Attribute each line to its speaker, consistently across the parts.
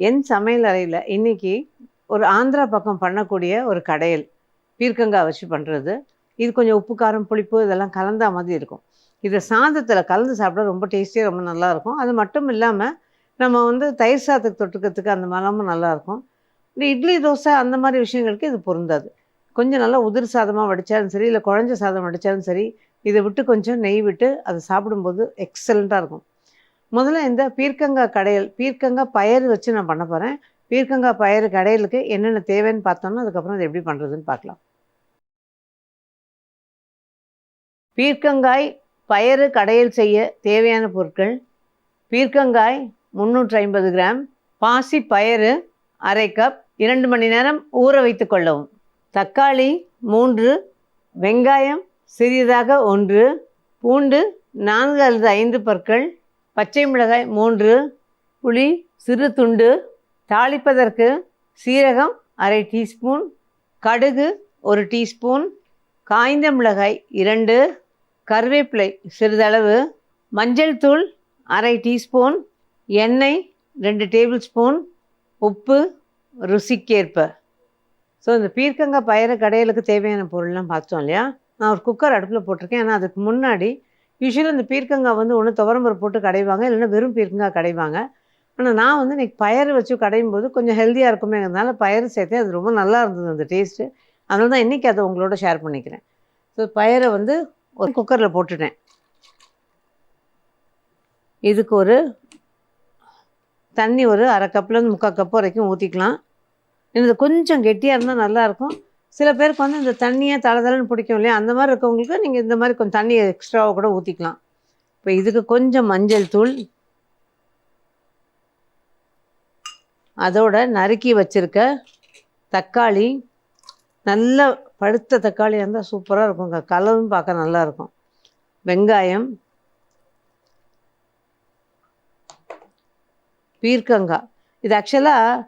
Speaker 1: என் சமையல் அறையில் இன்னைக்கு ஒரு ஆந்திரா பக்கம் பண்ணக்கூடிய ஒரு கடையல் பீர்க்கங்காய் வச்சு பண்ணுறது இது கொஞ்சம் உப்பு காரம் புளிப்பு இதெல்லாம் கலந்தா மாதிரி இருக்கும். இதை சாதத்தில் கலந்து சாப்பிட ரொம்ப டேஸ்டியாக ரொம்ப நல்லாயிருக்கும் அது மட்டும் இல்லாமல் நம்ம வந்து தயிர் சாதத்துக்கு தொட்டுக்கிறதுக்கு அந்த மாதிரிலாமும் நல்லாயிருக்கும் இந்த இட்லி தோசை அந்த மாதிரி விஷயங்களுக்கு இது பொருந்தாது. கொஞ்சம் நல்லா உதிர் சாதமாக வடித்தாலும் சரி இல்லை குழஞ்ச சாதம் வடித்தாலும் சரி இதை விட்டு கொஞ்சம் நெய் விட்டு அதை சாப்பிடும்போது எக்ஸலண்ட்டாக இருக்கும். முதல்ல இந்த பீர்க்கங்காய் கடையல் பீர்க்கங்காய் பயறு வச்சு நான் பண்ண போகிறேன் பீர்க்கங்காய் பயறு கடையலுக்கு என்னென்ன தேவைன்னு பார்த்தோம்னா அதுக்கப்புறம் அது எப்படி பண்ணுறதுன்னு பார்க்கலாம். பீர்க்கங்காய் பயறு கடையில் செய்ய தேவையான பொருட்கள் பீர்க்கங்காய் முந்நூற்றி ஐம்பது கிராம் பாசி பயறு அரை கப் இரண்டு மணி நேரம் ஊற வைத்து கொள்ளவும். தக்காளி மூன்று வெங்காயம் சிறியதாக ஒன்று பூண்டு நான்கு அல்லது ஐந்து பற்கள் பச்சை மிளகாய் மூன்று புளி சிறு துண்டு தாளிப்பதற்கு சீரகம் அரை டீஸ்பூன் கடுகு ஒரு டீஸ்பூன் காய்ந்த மிளகாய் இரண்டு கருவேப்பிலை சிறிதளவு மஞ்சள் தூள் அரை டீஸ்பூன் எண்ணெய் ரெண்டு டேபிள் ஸ்பூன் உப்பு ருசிக்கேற்ப. ஸோ இந்த பீர்க்கங்காய் பயிறு கடையலுக்கு தேவையான பொருள்லாம் பார்த்தோம் இல்லையா? நான் ஒரு குக்கர் அடுப்பில் போட்டிருக்கேன். ஆனால் அதுக்கு முன்னாடி யூஸ்வலாக இந்த பீர்க்கங்காய் வந்து ஒன்று துவரம்பருப்பு போட்டு கடைவாங்க இல்லைன்னா வெறும் பீர்க்கங்காய் கடைவாங்க. ஆனால் நான் வந்து இன்றைக்கி பயிர் வச்சு கடையும் போது கொஞ்சம் ஹெல்த்தியாக இருக்குமேங்கிறதுனால பயறு சேர்த்தேன். அது ரொம்ப நல்லா இருந்தது அந்த டேஸ்ட்டு அதனால தான் இன்றைக்கி அதை உங்களோட ஷேர் பண்ணிக்கிறேன். ஸோ பயிரை வந்து ஒரு குக்கரில் போட்டுட்டேன். இதுக்கு ஒரு தண்ணி ஒரு அரை கப்லேருந்து முக்கால் கப் வரைக்கும் ஊற்றிக்கலாம் இது கொஞ்சம் கெட்டியாக இருந்தால் நல்லாயிருக்கும் சில பேருக்கு வந்து இந்த தண்ணியை தலை பிடிக்கும் இல்லையா? அந்த மாதிரி இருக்கவங்களுக்கு நீங்கள் இந்த மாதிரி கொஞ்சம் தண்ணியை எக்ஸ்ட்ராவாக கூட ஊற்றிக்கலாம் இப்போ இதுக்கு கொஞ்சம் மஞ்சள் தூள். அதோட நறுக்கி வச்சிருக்க தக்காளி. நல்ல பழுத்த தக்காளி இருந்தால் சூப்பராக இருக்குங்க. கலரும் பார்க்க நல்லா இருக்கும். வெங்காயம். பீர்க்கங்காய் இது ஆக்சுவலாக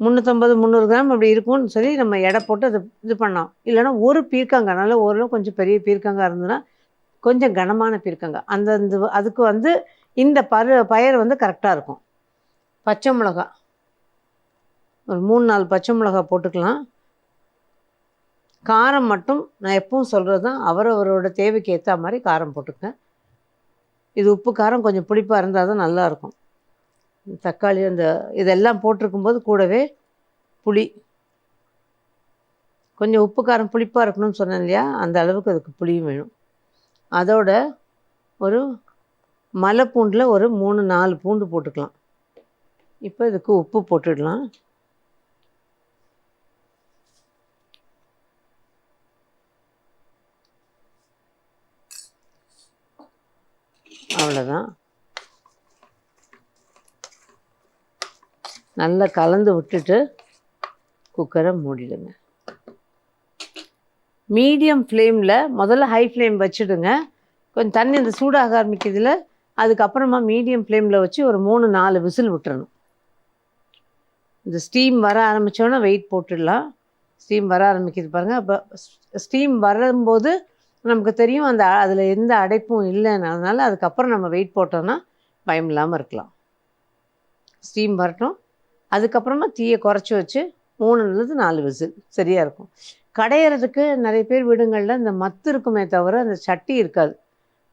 Speaker 1: முந்நூற்றம்பது முந்நூறு கிராம் அப்படி இருக்கும்னு சொல்லி நம்ம எடை போட்டு அது இது பண்ணோம் இல்லைன்னா ஒரு பீர்க்கங்காய் நல்ல ஓரளவு கொஞ்சம் பெரிய பீர்க்கங்காய் இருந்ததுன்னா கொஞ்சம் கனமான பீர்க்கங்காய் அந்த இந்த அதுக்கு வந்து இந்த பரு பயிர் வந்து கரெக்டாக இருக்கும். பச்சை மிளகா. ஒரு மூணு நாலு பச்சை மிளகா போட்டுக்கலாம். காரம் மட்டும் நான் எப்பவும் சொல்கிறது தான் அவரவரோட தேவைக்கு ஏற்ற மாதிரி காரம் போட்டுக்கேன் இது உப்பு காரம் கொஞ்சம் புளிப்பாக இருந்தால் தான் நல்லாயிருக்கும் தக்காளி அந்த இதெல்லாம் போட்டிருக்கும்போது கூடவே புளி. கொஞ்சம் உப்பு காரம் புளிப்பாக இருக்கணும்னு சொன்னேன் இல்லையா? அந்த அளவுக்கு அதுக்கு புளியும் வேணும். அதோட ஒரு மலை பூண்டில் ஒரு மூணு நாலு பூண்டு போட்டுக்கலாம். இப்போ இதுக்கு உப்பு போட்டுடலாம். அவ்வளோதான் நல்லா கலந்து விட்டுட்டு குக்கரை மூடிடுங்க. மீடியம் ஃப்ளேமில் முதல்ல ஹை ஃப்ளேம் வச்சுடுங்க. கொஞ்சம் தண்ணி இந்த சூடாக ஆரம்பிக்கிறதுல அதுக்கப்புறமா மீடியம் ஃப்ளேமில் வச்சு ஒரு மூணு நாலு விசில் விட்டுறணும். இந்த ஸ்டீம் வர ஆரம்பித்தோன்னே வெயிட் போட்டுடலாம். ஸ்டீம் வர ஆரம்பிக்குது பாருங்கள் அப்போ ஸ்டீம் வரும்போது நமக்கு தெரியும் அந்த அதில் எந்த அடைப்பும் இல்லைன்னு அதனால் அதுக்கப்புறம் நம்ம வெயிட் போட்டோம்னா பயம் இல்லாமல் இருக்கலாம். ஸ்டீம் வரட்டும். அதுக்கப்புறமா தீயை குறைச்சி வச்சு மூணுலேருந்து நாலு விசில். சரியாக இருக்கும். கடையிறதுக்கு நிறைய பேர் வீடுங்களில் இந்த மத்து இருக்குமே தவிர அந்த சட்டி இருக்காது.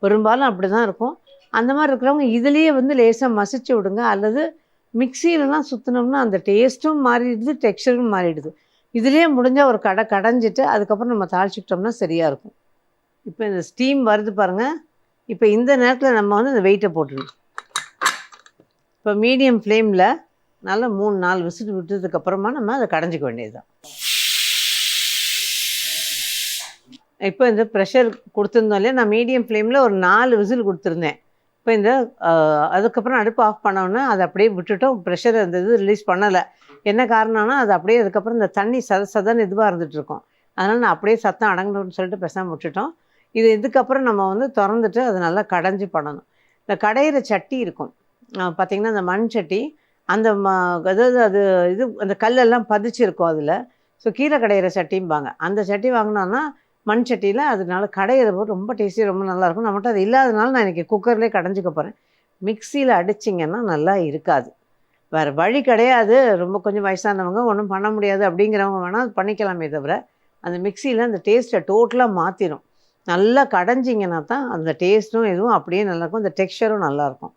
Speaker 1: பெரும்பாலும் அப்படி தான் இருக்கும். அந்த மாதிரி இருக்கிறவங்க இதுலேயே வந்து லேசாக மசிச்சு விடுங்க. அல்லது மிக்சியிலலாம் சுற்றினோம்னா அந்த டேஸ்ட்டும் மாறிடுது டெக்ஸ்டரும் மாறிடுது. இதுலேயே முடிஞ்சால் ஒரு கடை கடைஞ்சிட்டு அதுக்கப்புறம் நம்ம தாளிச்சுக்கிட்டோம்னா சரியாக இருக்கும். இப்போ இந்த ஸ்டீம் வருது பாருங்கள் இப்போ இந்த நேரத்தில் நம்ம வந்து இந்த வெயிட்டை போட்டுடணும். இப்போ மீடியம் ஃப்ளேமில் நல்லா மூணு நாலு விசில் விட்டதுக்கப்புறமா நம்ம அதை கடைஞ்சிக்க வேண்டியது தான் இப்போ இந்த ப்ரெஷர் கொடுத்துருந்தோம் இல்லையா? நான் மீடியம் ஃப்ளேமில் ஒரு நாலு விசில் கொடுத்துருந்தேன். இப்போ இந்த அதுக்கப்புறம் அடுப்பு ஆஃப் பண்ணோன்னே அதை அப்படியே விட்டுட்டோம். ப்ரெஷர் அந்த இது ரிலீஸ் பண்ணலை. என்ன காரணம்னா அது அப்படியே அதுக்கப்புறம் இந்த தண்ணி சத சதன்னு இதுவாக இருந்துட்டுருக்கும் அதனால் நான் அப்படியே சத்தம் அடங்கணும்னு சொல்லிட்டு பேசாமல் விட்டுட்டோம். இது இதுக்கப்புறம் நம்ம வந்து திறந்துட்டு அதை நல்லா கடைஞ்சி பண்ணணும். இந்த கடையிற சட்டி இருக்கும். பார்த்திங்கன்னா பார்த்தீங்கன்னா அந்த மண் சட்டி அந்த ம அதாவது அது இது அந்த கல்லெல்லாம் பதிச்சிருக்கும் அதில். ஸோ கீரை கடையிற சட்டிம்பாங்க. அந்த சட்டி வாங்கினோன்னா மண் சட்டியில் அதனால கடையிற போது ரொம்ப டேஸ்டி ரொம்ப நல்லாயிருக்கும். நம்மகிட்ட அது இல்லாதனால நான் இன்றைக்கி குக்கர்லேயே கடைஞ்சிக்க போகிறேன் மிக்சியில் அடிச்சிங்கன்னா நல்லா இருக்காது. வேறு வழி கிடையாது. ரொம்ப கொஞ்சம் வயசானவங்க ஒன்றும் பண்ண முடியாது அப்படிங்கிறவங்க வேணால் பண்ணிக்கலாமே தவிர அந்த மிக்சியில் அந்த டேஸ்ட்டை டோட்டலாக மாற்றிடும் நல்லா கடைஞ்சிங்கன்னா தான் அந்த டேஸ்ட்டும் இதுவும் அப்படியே நல்லாயிருக்கும். அந்த டெக்ஸ்டரும் நல்லாயிருக்கும்.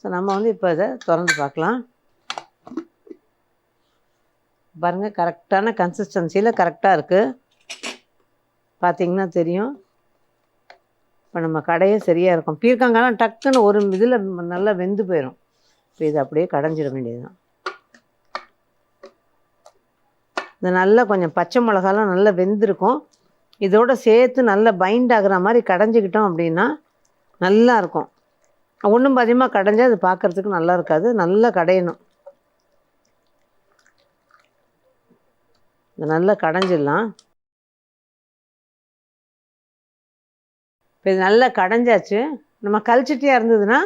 Speaker 1: ஸோ நம்ம வந்து இப்போ இதை திறந்து பார்க்கலாம். பாருங்கள் கரெக்டான கன்சிஸ்டன்சியில் கரெக்டாக இருக்குது பார்த்தீங்கன்னா தெரியும். இப்போ நம்ம கடையே சரியாக இருக்கும். பீர்க்கங்காலாம் டக்குன்னு ஒரு இதில் நல்லா வெந்து போயிடும் இப்போ இது அப்படியே கடைஞ்சிட வேண்டியதுதான். இது நல்லா கொஞ்சம் பச்சை மிளகாலாம் நல்லா வெந்திருக்கும். இதோட சேர்த்து நல்லா பைண்ட் ஆகுற மாதிரி கடைஞ்சிக்கிட்டோம் அப்படின்னா நல்லா இருக்கும். ஒன்றும் பாதியமாக கடைஞ்சா அது பார்க்குறதுக்கு நல்லா இருக்காது. நல்லா கடையணும். நல்லா கடைஞ்சிடலாம். இப்போ இது நல்லா கடைஞ்சாச்சு. நம்ம கல்ச்சட்டியாக இருந்ததுன்னா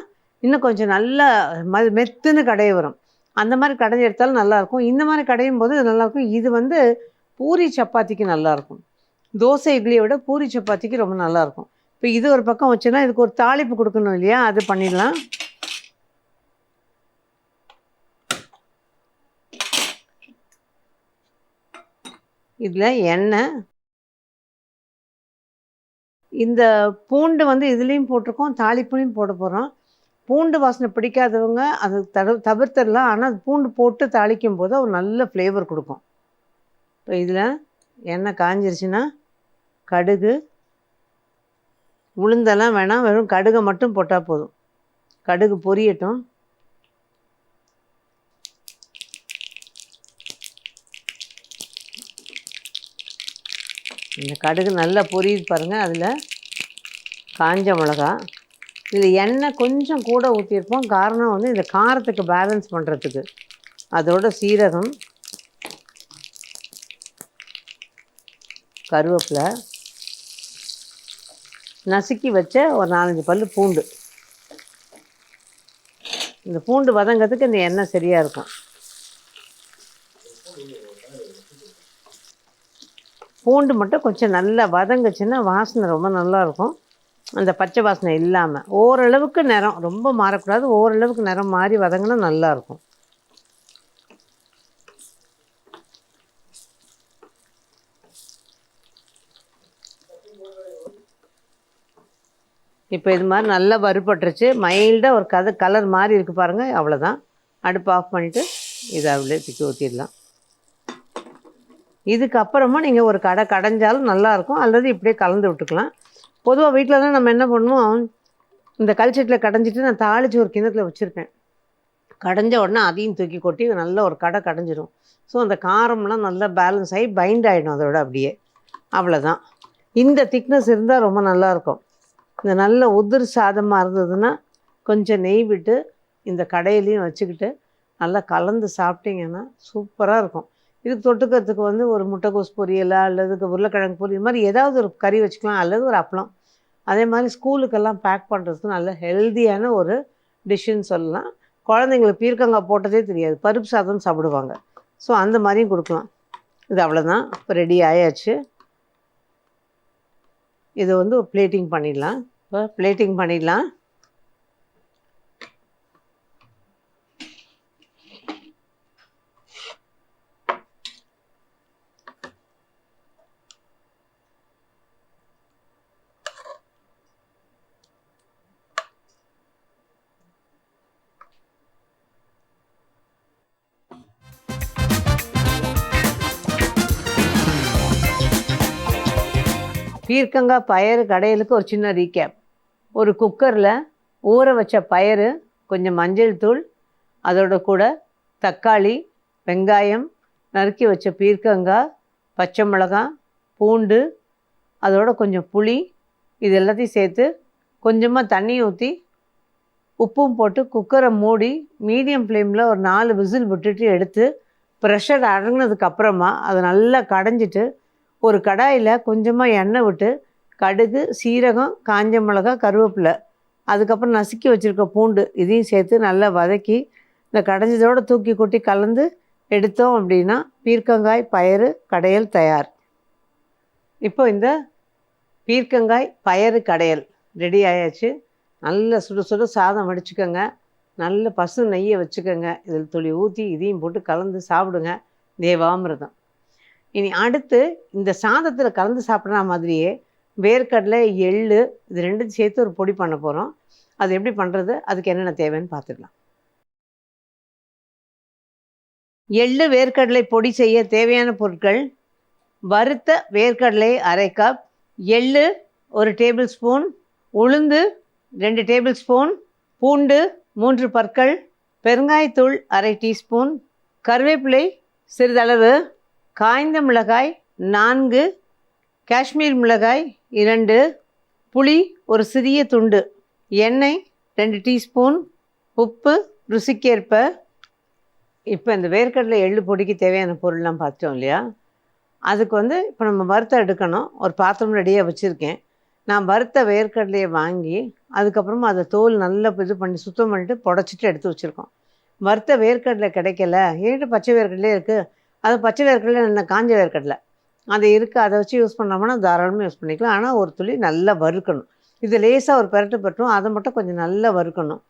Speaker 1: இன்னும் கொஞ்சம் நல்லா ம மெத்துன்னு கடைய வரும். அந்த மாதிரி கடைஞ்சி எடுத்தாலும் நல்லாயிருக்கும். இந்த மாதிரி கடையும் போது நல்லாயிருக்கும். இது வந்து பூரி சப்பாத்திக்கு நல்லாயிருக்கும். தோசை இட்லியை விட பூரி சப்பாத்திக்கு ரொம்ப நல்லாயிருக்கும். இப்போ இது ஒரு பக்கம் வச்சுன்னா இதுக்கு ஒரு தாளிப்பு கொடுக்கணும் இல்லையா? அது பண்ணிடலாம். இதில் எண்ணெய். இந்த பூண்டு வந்து இதுலேயும் போட்டிருக்கோம் தாளிப்புலையும் போட போகிறோம் பூண்டு வாசனை பிடிக்காதவங்க அது தடு தவிர்த்திடலாம். ஆனால் பூண்டு போட்டு தாளிக்கும் போது ஒரு நல்ல ஃப்ளேவர் கொடுக்கும். இப்போ இதில் எண்ணெய் காஞ்சிருச்சுன்னா கடுகு உளுந்தெல்லாம் வேணாம். வெறும் கடுகை மட்டும் போட்டால் போதும். கடுகு பொரியட்டும். இந்த கடுகு நல்லா பொரியுது பாருங்கள் அதில் காஞ்ச மிளகா. இதில் எண்ணெய் கொஞ்சம் கூட ஊற்றியிருப்போம் காரணம் வந்து இந்த காரத்துக்கு பேலன்ஸ் பண்ணுறதுக்கு அதோட சீரகம் கருவேப்பிலை நசுக்கி வச்ச ஒரு நாலஞ்சு பல் பூண்டு. இந்த பூண்டு வதங்கிறதுக்கு இந்த எண்ணெய் சரியாக இருக்கும். பூண்டு மட்டும் கொஞ்சம் நல்லா வதங்குச்சுன்னா வாசனை ரொம்ப நல்லா இருக்கும் அந்த பச்சை வாசனை இல்லாமல் ஓரளவுக்கு நிறம் ரொம்ப மாறக்கூடாது. ஓரளவுக்கு நிறம் மாறி வதங்கினா நல்லாயிருக்கும். இப்போ இது மாதிரி நல்லா வறுபட்டுருச்சு. மைல்டாக ஒரு கதை கலர் மாதிரி இருக்குது பாருங்கள் அவ்வளோதான் அடுப்பு ஆஃப் பண்ணிவிட்டு இதை அவளே தூக்கி ஊற்றிடலாம் இதுக்கப்புறமா நீங்கள் ஒரு கடை கடைஞ்சாலும் நல்லாயிருக்கும். அல்லது இப்படியே கலந்து விட்டுக்கலாம். பொதுவாக வீட்டிலலாம் நம்ம என்ன பண்ணுவோம்? இந்த கல்ச்சட்டில் கடைஞ்சிட்டு நான் தாளித்து ஒரு கிணத்துல வச்சுருப்பேன். கடைஞ்ச உடனே அதையும் தூக்கி கொட்டி நல்ல ஒரு கடை கடைஞ்சிடும் ஸோ அந்த காரம்லாம் நல்லா பேலன்ஸ் ஆகி பைண்ட் ஆகிடும் அதோட அப்படியே. அவ்வளோதான் இந்த திக்னஸ் இருந்தால் ரொம்ப நல்லாயிருக்கும். இந்த நல்ல உதிர் சாதமாக இருந்ததுன்னா கொஞ்சம் நெய் விட்டு இந்த கடையிலையும் வச்சுக்கிட்டு நல்லா கலந்து சாப்பிட்டீங்கன்னா சூப்பராக இருக்கும். இதுக்கு தொட்டுக்கிறதுக்கு வந்து ஒரு முட்டைக்கோஸ் பொரியலா அல்லது உருளைக்கிழங்கு பொரியல் இது மாதிரி ஏதாவது ஒரு கறி வச்சுக்கலாம் அல்லது ஒரு அப்பளம். அதே மாதிரி ஸ்கூலுக்கெல்லாம் பேக் பண்ணுறதுக்கு நல்ல ஹெல்த்தியான ஒரு டிஷ்ஷுன்னு சொல்லலாம். குழந்தைங்களுக்கு பீர்க்கங்காய் போட்டதே தெரியாது பருப்பு சாதம் சாப்பிடுவாங்க. ஸோ அந்த மாதிரியும் கொடுக்கலாம். இது அவ்வளோதான் இப்போ ரெடி ஆயாச்சு. இதை வந்து ஒரு பிளேட்டிங் பண்ணிடலாம். இப்போ பிளேட்டிங் பண்ணிடலாம். பீர்க்கங்காய் பயறு கடையிலுக்கு ஒரு சின்ன ரீகேப் ஒரு குக்கரில் ஊற வச்ச பயறு கொஞ்சம் மஞ்சள் தூள் அதோட கூட தக்காளி வெங்காயம் நறுக்கி வச்ச பீர்க்கங்காய் பச்சை மிளகாய் பூண்டு அதோட கொஞ்சம் புளி இது எல்லாத்தையும் சேர்த்து கொஞ்சமாக தண்ணி ஊற்றி உப்பும் போட்டு குக்கரை மூடி மீடியம் ஃப்ளேமில் ஒரு நாலு விசில் விட்டுட்டு எடுத்து ப்ரெஷர் அடங்கினதுக்கு அப்புறமா அதை நல்லா கடைஞ்சிட்டு ஒரு கடாயில் கொஞ்சமாக எண்ணெய் விட்டு கடுகு சீரகம் காஞ்ச மிளகா கருவேப்பிலை. அதுக்கப்புறம் நசுக்கி வச்சுருக்க பூண்டு இதையும் சேர்த்து நல்லா வதக்கி இந்த கடைஞ்சதோடு தூக்கி கொட்டி கலந்து எடுத்தோம் அப்படின்னா பீர்க்கங்காய் பயறு கடையல் தயார். இப்போ இந்த பீர்க்கங்காய் பயறு கடையல் ரெடி ஆயாச்சு. நல்ல சுடு சுடு சாதம் வடிச்சுக்கோங்க. நல்ல பசு நெய்யை வச்சுக்கோங்க. இதில் துளி ஊற்றி இதையும் போட்டு கலந்து சாப்பிடுங்க. தேவாமிரதம். இனி அடுத்து இந்த சாதத்தில் கலந்து சாப்பிட்ற மாதிரியே வேர்க்கடலை எள் இது ரெண்டும் சேர்த்து ஒரு பொடி பண்ண போகிறோம் அது எப்படி பண்ணுறது அதுக்கு என்னென்ன தேவைன்னு பார்த்துக்கலாம். எள்ளு வேர்க்கடலை பொடி செய்ய தேவையான பொருட்கள் வறுத்த வேர்க்கடலை அரை கப் எள்ளு ஒரு டேபிள் ஸ்பூன் உளுந்து ரெண்டு டேபிள் ஸ்பூன் பூண்டு மூன்று பற்கள் பெருங்காயத்தூள் அரை டீஸ்பூன் கருவேப்பிலை சிறிதளவு காய்ந்த மிளகாய் நான்கு காஷ்மீர் மிளகாய் இரண்டு புளி ஒரு சிறிய துண்டு எண்ணெய் ரெண்டு டீஸ்பூன் உப்பு ருசிக்கேற்ப. இப்போ இந்த வேர்க்கடலை எள்ளு பொடிக்கு தேவையான பொருள்லாம் பார்த்தோம் இல்லையா? அதுக்கு வந்து இப்போ நம்ம வறுத்த எடுக்கணும். ஒரு பாத்திரம் ரெடியாக வச்சுருக்கேன். நான் வறுத்த வேர்க்கடலையை வாங்கி அதுக்கப்புறமா அதை தோல் நல்லா இது பண்ணி சுத்தம் பண்ணிட்டு புடச்சிட்டு எடுத்து வச்சுருக்கோம். வறுத்த வேர்க்கடலை கிடைக்கல. ஏன்ட்டு பச்சை வேர்க்கடலே இருக்குது அது பச்சை வேர்க்கடலை என்ன காஞ்ச வேர்க்கடலை அது இருக்குது அதை வச்சு யூஸ் பண்ணோம்னா தாராளமாக யூஸ் பண்ணிக்கலாம். ஆனால் ஒரு துளி நல்லா வறுக்கணும். இது லேசாக ஒரு பெரட்டு பட்டும் அதை மட்டும் கொஞ்சம் நல்லா வறுக்கணும்.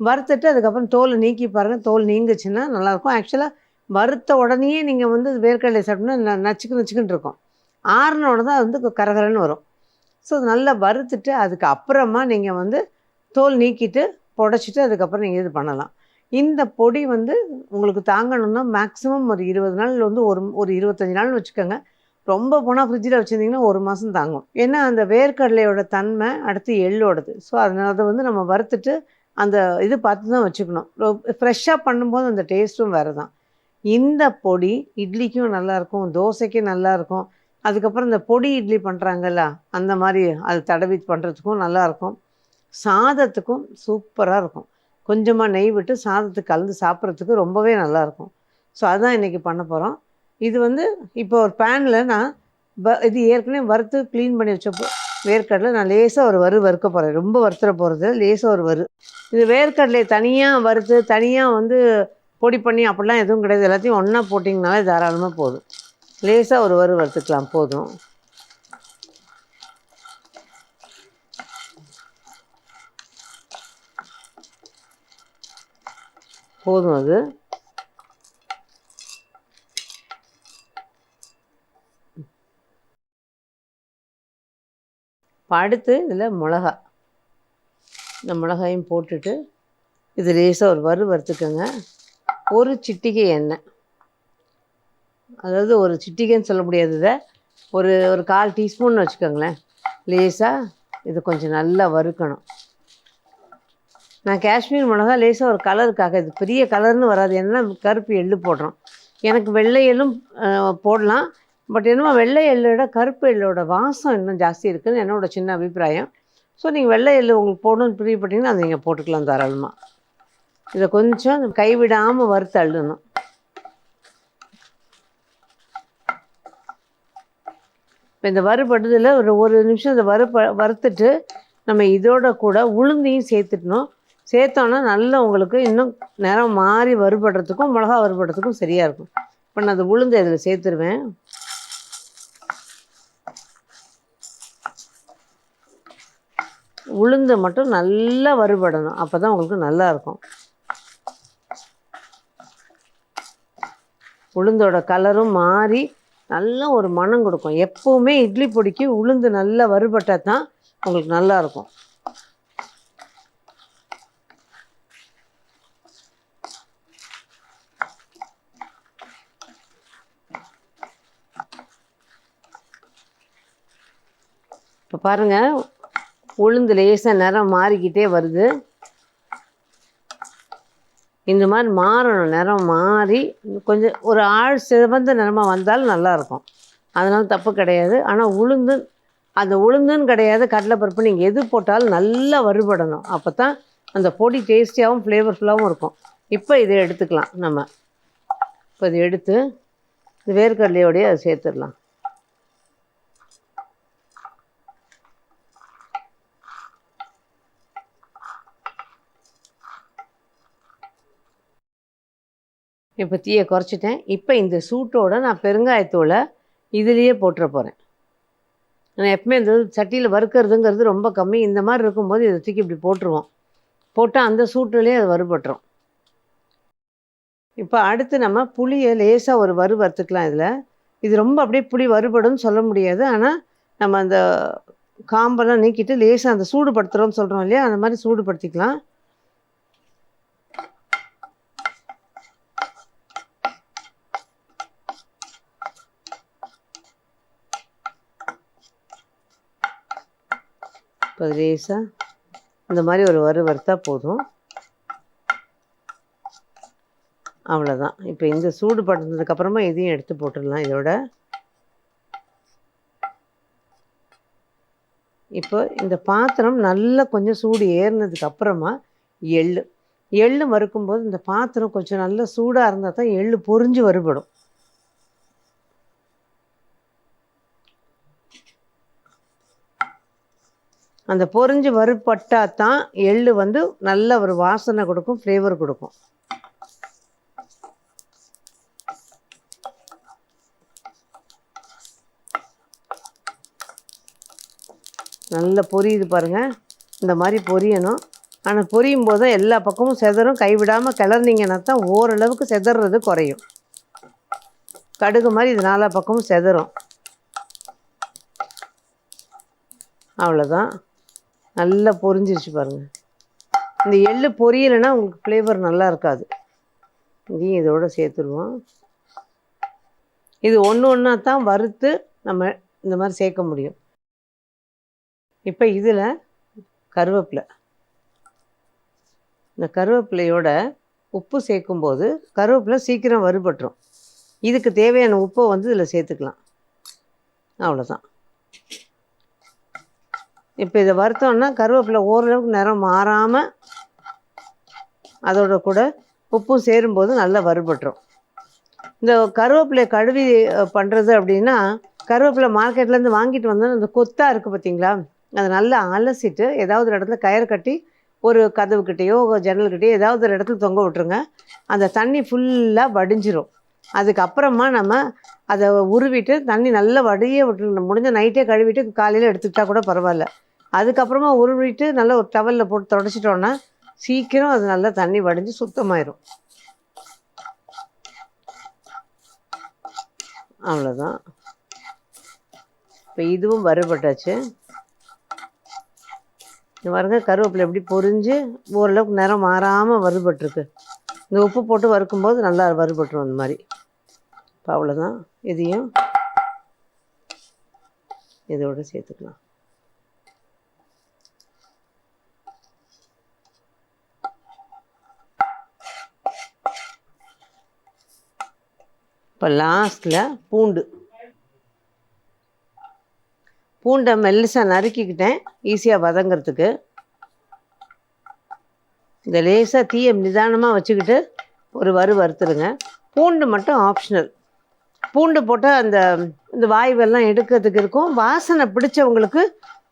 Speaker 1: வறுத்துட்டு அதுக்கப்புறம் தோலை நீக்கி பாருங்கள் தோல் நீங்குச்சுன்னா நல்லாயிருக்கும். ஆக்சுவலாக வறுத்த உடனேயே நீங்கள் வந்து வேர்க்கடலை சாப்பிட்டோம்னா ந நச்சுக்கு நச்சுக்குன்னு இருக்கும். ஆறின உடனே தான் வந்து கரகரன்னு வரும். ஸோ நல்லா வறுத்துட்டு அதுக்கு அப்புறமா நீங்கள் வந்து தோல் நீக்கிட்டு புடச்சிட்டு அதுக்கப்புறம் நீங்கள் இது பண்ணலாம். இந்த பொடி வந்து உங்களுக்கு தாங்கணும்னா மேக்ஸிமம் ஒரு இருபது நாள் வந்து ஒரு ஒரு இருபத்தஞ்சி நாள்னு வச்சுக்கோங்க. ரொம்ப போனால் ஃப்ரிட்ஜில் வச்சுருந்தீங்கன்னா ஒரு மாதம் தாங்கும். ஏன்னா அந்த வேர்க்கடலையோட தன்மை அடுத்து எள்ளோடது. ஸோ அதனால் அதை வந்து நம்ம வறுத்துட்டு அந்த இது பார்த்து தான் வச்சுக்கணும் ஃப்ரெஷ்ஷாக பண்ணும்போது அந்த டேஸ்ட்டும் வேறு தான் இந்த பொடி இட்லிக்கும் நல்லாயிருக்கும் தோசைக்கும் நல்லாயிருக்கும். அதுக்கப்புறம் இந்த பொடி இட்லி பண்ணுறாங்கல்ல அந்த மாதிரி அது தடவி பண்ணுறதுக்கும் நல்லாயிருக்கும். சாதத்துக்கும் சூப்பராக இருக்கும். கொஞ்சமாக நெய் விட்டு சாதத்துக்கு கலந்து சாப்பிட்றதுக்கு ரொம்பவே நல்லாயிருக்கும். ஸோ அதுதான் இன்றைக்கி பண்ண போகிறோம் இது வந்து இப்போ ஒரு பேனில் நான் ப இது ஏற்கனவே வறுத்து க்ளீன் பண்ணி வச்சப்போ வேர்க்கடலை நான் லேசாக ஒரு வறு வறுக்க போகிறேன் ரொம்ப வறுத்துற போகிறது லேசாக ஒரு வறு. இது வேர்க்கடலை தனியாக வறுத்து தனியாக வந்து பொடி பண்ணி அப்படிலாம் எதுவும் கிடையாது. எல்லாத்தையும் ஒன்றா போட்டிங்கனாலே தாராளமாக போதும். லேசாக ஒரு வறு வறுத்துக்கலாம் போதும். போதும் அது. அடுத்து இதில் மிளகா. இந்த மிளகாயும் போட்டுட்டு இது லேசாக ஒரு வறு வறுத்துக்கோங்க. ஒரு சிட்டிகை எண்ணெய். அதாவது ஒரு சிட்டிகைன்னு சொல்ல முடியாது இதை. ஒரு ஒரு கால் டீஸ்பூன் வச்சுக்கோங்களேன். லேசாக இது கொஞ்சம் நல்லா வறுக்கணும். நான் காஷ்மீர் மிளகா லேசாக ஒரு கலருக்காக இது பெரிய கலர்னு வராது. ஏன்னா கருப்பு எள்ளு போடுறோம். எனக்கு வெள்ளை எள்ளும் போடலாம். பட் என்னமோ வெள்ளை எள்ளோட கருப்பு எள்ளோட வாசம் இன்னும் ஜாஸ்தி இருக்குதுன்னு என்னோட சின்ன அபிப்பிராயம். ஸோ நீங்கள் வெள்ளை எள்ளு உங்களுக்கு போடணும்னு பிரியப்பட்டீங்கன்னா அதை நீங்கள் போட்டுக்கலாம் தாராளமாக இதை கொஞ்சம் கைவிடாமல் வறுத்து அள்ளணும். இப்போ இந்த வறுபடுதில் ஒரு ஒரு நிமிஷம் இந்த வறுப்ப வறுத்துட்டு நம்ம இதோட கூட உளுந்தையும் சேர்த்துட்டணும் சேர்த்தோன்னா நல்லா உங்களுக்கு இன்னும் நிறம் மாறி வறுபடுறதுக்கும் மிளகா வறுபடுறதுக்கும் சரியாக இருக்கும். இப்போ நான் அந்த உளுந்து இதில் சேர்த்துருவேன். உளுந்து மட்டும் நல்லா வறுபடணும். அப்போ தான் உங்களுக்கு நல்லா இருக்கும். உளுந்தோட கலரும் மாறி நல்ல ஒரு மனம் கொடுக்கும். எப்போவுமே இட்லி பொடிக்கு உளுந்து நல்லா வறுபட்டால் தான் உங்களுக்கு நல்லாயிருக்கும் பாருங்கள் உளுந்து லேசாக நிறம் மாறிக்கிட்டே வருது. இந்த மாதிரி மாறணும் நிறம் மாறி கொஞ்சம் ஒரு ஆள் சிவந்த நிறமாக வந்தாலும் நல்லாயிருக்கும். அதனால தப்பு கிடையாது. ஆனால் உளுந்து அந்த உளுந்துன்னு கிடையாது கடலைப்பருப்பு நீங்கள் எது போட்டாலும் நல்லா வறுபடணும். அப்போ தான் அந்த பொடி டேஸ்டியாகவும் ஃப்ளேவர்ஃபுல்லாகவும் இருக்கும். இப்போ இதை எடுத்துக்கலாம் நம்ம. இப்போ இதை எடுத்து இந்த வேர்க்கடலையோடய அதை சேர்த்துடலாம். இப்போ தீயை குறைச்சிட்டேன். இப்போ இந்த சூட்டோட நான் பெருங்காயத்தூளை இதுலேயே போட்டுற போகிறேன் நான் எப்பவுமே இந்த சட்டியில் வறுக்கிறதுங்கிறது ரொம்ப கம்மி. இந்த மாதிரி இருக்கும்போது இதை தூக்கி இப்படி போட்டுருவோம். போட்டால் அந்த சூட்டுலேயே அது வறுபட்டுரும். இப்போ அடுத்து நம்ம புளியை லேசாக ஒரு வறு வறுத்துக்கலாம் இதில். இது ரொம்ப அப்படியே புளி வறுபடும்னு சொல்ல முடியாது. ஆனால் நம்ம அந்த காம்பெல்லாம் நீக்கிட்டு லேசாக அந்த சூடுபடுத்துகிறோம்னு சொல்கிறோம் இல்லையா? அந்த மாதிரி சூடுபடுத்திக்கலாம். இப்போ லேசாக இந்த மாதிரி ஒரு வறு வறுத்தா போதும். அவ்வளோதான் இப்போ இந்த சூடு படுத்ததுக்கப்புறமா இதையும் எடுத்து போட்டுடலாம் இதோட. இப்போ இந்த பாத்திரம் நல்லா கொஞ்சம் சூடு ஏறினதுக்கு அப்புறமா எள்ளு. எள்ளு வறுக்கும்போது இந்த பாத்திரம் கொஞ்சம் நல்லா சூடாக இருந்தால் தான் எள்ளு பொரிஞ்சு வறுபடும். அந்த பொரிஞ்சு வறுப்பட்டால் தான் எள் வந்து நல்ல ஒரு வாசனை கொடுக்கும் ஃப்ளேவர் கொடுக்கும். நல்லா பொரியுது பாருங்கள் இந்த மாதிரி பொரியணும். ஆனால் பொரியும் போது தான் எல்லா பக்கமும் செதறும். கைவிடாமல் கிளறினீங்கன்னா தான் ஓரளவுக்கு செதறது குறையும். கடுகு மாதிரி இது நாலா பக்கமும் செதறும். அவ்வளோதான் நல்லா பொரிஞ்சிருச்சு பாருங்கள் இந்த எள்ளு பொரியலைன்னா உங்களுக்கு ஃப்ளேவர் நல்லா இருக்காது. இதையும் இதோட சேர்த்துருவோம். இது ஒன்று ஒன்றா தான் வறுத்து நம்ம இந்த மாதிரி சேர்க்க முடியும். இப்போ இதில் கருவேப்பிலை. இந்த கருவேப்பிலையோட உப்பு சேர்க்கும்போது கருவேப்பிலை சீக்கிரம் வறுபட்டுரும். இதுக்கு தேவையான உப்பை வந்து இதில் சேர்த்துக்கலாம். அவ்வளோதான் இப்போ இதை வறுத்தோம்னா கருவேப்பிலை ஓரளவுக்கு நிறம் மாறாமல் அதோட கூட உப்பும் சேரும்போது நல்லா வறுபட்டுரும். இந்த கருவேப்பிலை கழுவி பண்ணுறது அப்படின்னா கருவேப்பிலை மார்க்கெட்லேருந்து வாங்கிட்டு வந்தோன்னா அந்த கொத்தாக இருக்குது பார்த்தீங்களா அதை நல்லா அலசிட்டு ஏதாவது ஒரு இடத்துல கயிறு கட்டி ஒரு கதவுக்கிட்டேயோ ஜன்னல்கிட்டேயோ ஏதாவது ஒரு இடத்துல தொங்க விட்டுருங்க. அந்த தண்ணி ஃபுல்லாக வடிஞ்சிரும். அதுக்கப்புறமா நம்ம அதை உருவிட்டு தண்ணி நல்லா வடியே விட்டுருங்க முடிஞ்ச நைட்டே கழுவிட்டு காலையில் எடுத்துக்கிட்டால் கூட பரவாயில்ல. அதுக்கப்புறமா உருவிட்டு நல்லா ஒரு டவலில் போட்டு தொடச்சிட்டோன்னா சீக்கிரம் அது நல்லா தண்ணி வடிஞ்சு சுத்தமாயிரும். அவ்வளோதான் இப்போ இதுவும் வறுபட்டாச்சு. இந்த பாருங்க கருவேப்பிலை எப்படி பொரிஞ்சு ஓரளவுக்கு நிறம் மாறாமல் வறுபட்டுருக்கு. இந்த உப்பு போட்டு வறுக்கும்போது நல்லா வறுபட்டுரும் அந்த மாதிரி. இப்போ அவ்வளோதான் இதையும் இதோடு சேர்த்துக்கலாம். இப்போ லாஸ்ட்டில் பூண்டு. பூண்டை மெல்லிசாக நறுக்கிக்கிட்டேன் ஈஸியாக வதங்கிறதுக்கு. இந்த லேசாக தீயை நிதானமாக வச்சுக்கிட்டு ஒரு வறு வறுத்துருங்க பூண்டு மட்டும் ஆப்ஷனல் பூண்டு போட்டால் அந்த இந்த வாய்வெல்லாம் எடுக்கிறதுக்கு இருக்கும். வாசனை பிடிச்சவங்களுக்கு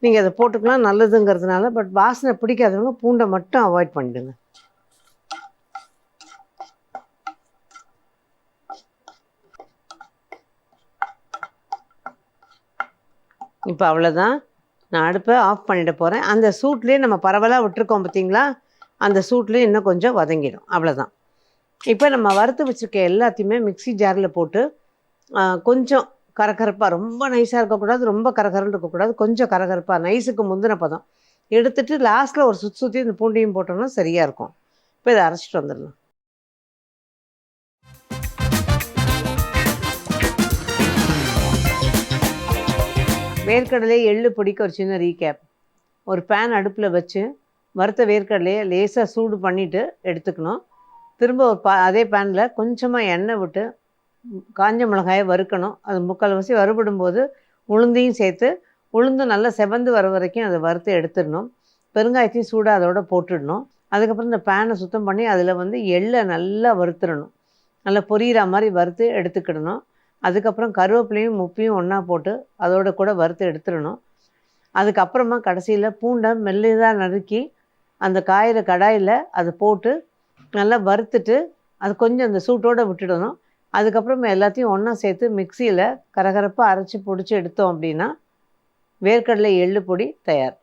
Speaker 1: நீங்கள் அதை போட்டுக்கலாம் நல்லதுங்கிறதுனால பட் வாசனை பிடிக்காதவங்க பூண்டை மட்டும் அவாய்ட் பண்ணிடுங்க. இப்போ அவ்வளோதான் நான் அடுப்பை ஆஃப் பண்ணிட போகிறேன் அந்த சூட்லேயே நம்ம பரவலாக விட்டுருக்கோம் பார்த்தீங்களா அந்த சூட்லேயே இன்னும் கொஞ்சம் வதங்கிடும். அவ்வளோதான் இப்போ நம்ம வறுத்து வச்சுருக்க எல்லாத்தையுமே மிக்ஸி ஜாரில் போட்டு கொஞ்சம் கரகரப்பாக ரொம்ப நைஸாக இருக்கக்கூடாது ரொம்ப கரகரன்னு இருக்கக்கூடாது கொஞ்சம் கரகரப்பாக நைஸுக்கு முந்தின பதம் எடுத்துட்டு லாஸ்ட்டில் ஒரு சுற்றி சுற்றி இந்த பூண்டையும் போட்டோம்னா சரியாக இருக்கும். இப்போ இதை அரைச்சிட்டு வந்துடலாம். வேர்க்கடலை எள்ளு பொடிக்க ஒரு சின்ன ரீகேப் ஒரு பேன் அடுப்பில் வச்சு வறுத்த வேர்க்கடலையை லேசாக சூடு பண்ணிவிட்டு எடுத்துக்கணும். திரும்ப ஒரு பா அதே பேனில் கொஞ்சமாக எண்ணெய் விட்டு காஞ்ச மிளகாயை வறுக்கணும். அது முக்கால்வாசி வறுபடும் போது உளுந்தையும் சேர்த்து உளுந்து நல்லா செவந்து வர வரைக்கும் அதை வறுத்து எடுத்துடணும். பெருங்காயத்தையும் சூடாக அதோட போட்டுடணும். அதுக்கப்புறம் இந்த பேனை சுத்தம் பண்ணி அதில் வந்து எள்ளை நல்லா வறுத்துடணும். நல்லா பொரியிற மாதிரி வறுத்து எடுத்துக்கிடணும். அதுக்கப்புறம் கருவேப்பிலையும் முப்பையும் ஒன்றா போட்டு அதோட கூட வறுத்து எடுத்துடணும். அதுக்கப்புறமா கடைசியில் பூண்டை மெல்லிதாக நறுக்கி அந்த காயிற கடாயில் அதை போட்டு நல்லா வறுத்துட்டு அது கொஞ்சம் அந்த சூட்டோடு விட்டுடணும். அதுக்கப்புறமா எல்லாத்தையும் ஒன்றா சேர்த்து மிக்சியில் கரகரப்பாக அரைச்சி பிடிச்சி எடுத்தோம் அப்படின்னா வேர்க்கடலை எள்ளு பொடி தயார்.